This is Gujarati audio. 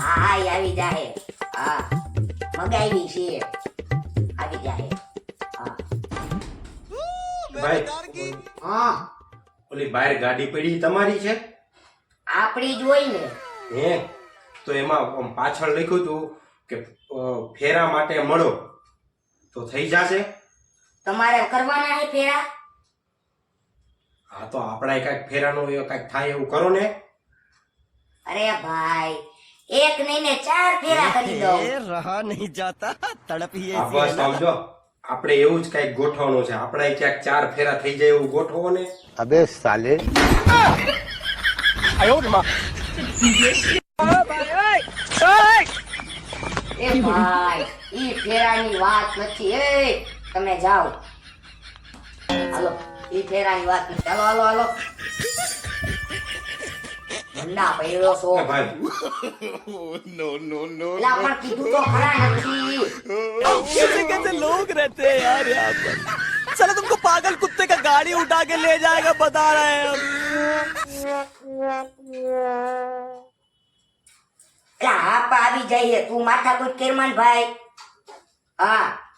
હા આવી જાહે. હા મગાવી છે. આવી જાહે. હા. ભાઈ હા. ઓલી બહાર ગાડી પડી તમારી છે? આપણી જ હોય ને. હે? તો એમાં પાછળ લખ્યું હતું કે ફેરા માટે મળો. તો થઈ જશે? તમારે કરવાના હે ફેરા? હા તો આપણા કાંઈક ફેરાનું કાંઈક થાય એવું કરો ને. અરે ભાઈ એક નહીં ને ચાર ફેરા કરી દો એ રહા નહીં જાતા. તડપ હી એસી આપણે એવું જ કંઈક ગોઠવણું છે. આપણે ક્યાંક ચાર ફેરા થઈ જાય એવું ગોઠવો ને અબે સાલે. આયો ને માં. એ ભાઈ ઈ ફેરાની વાત નથી. એ તમે જાઓ. હાલો ઈ ફેરાની વાત ચાલો હાલો હાલો. ભંડા પડ્યો છો એ ભાઈ એલા પણ કીધું તો ખરા નથી कैसे कैसे लोग रहते हैं यार यहाँ पर चलो तुमको पागल कुत्ते का गाड़ी उठा के ले जाएगा बता रहे हैं हम એલા હા પા આવી જઈએ તું માથા કોઈ કેરમાન ભાઈ હા મોઈક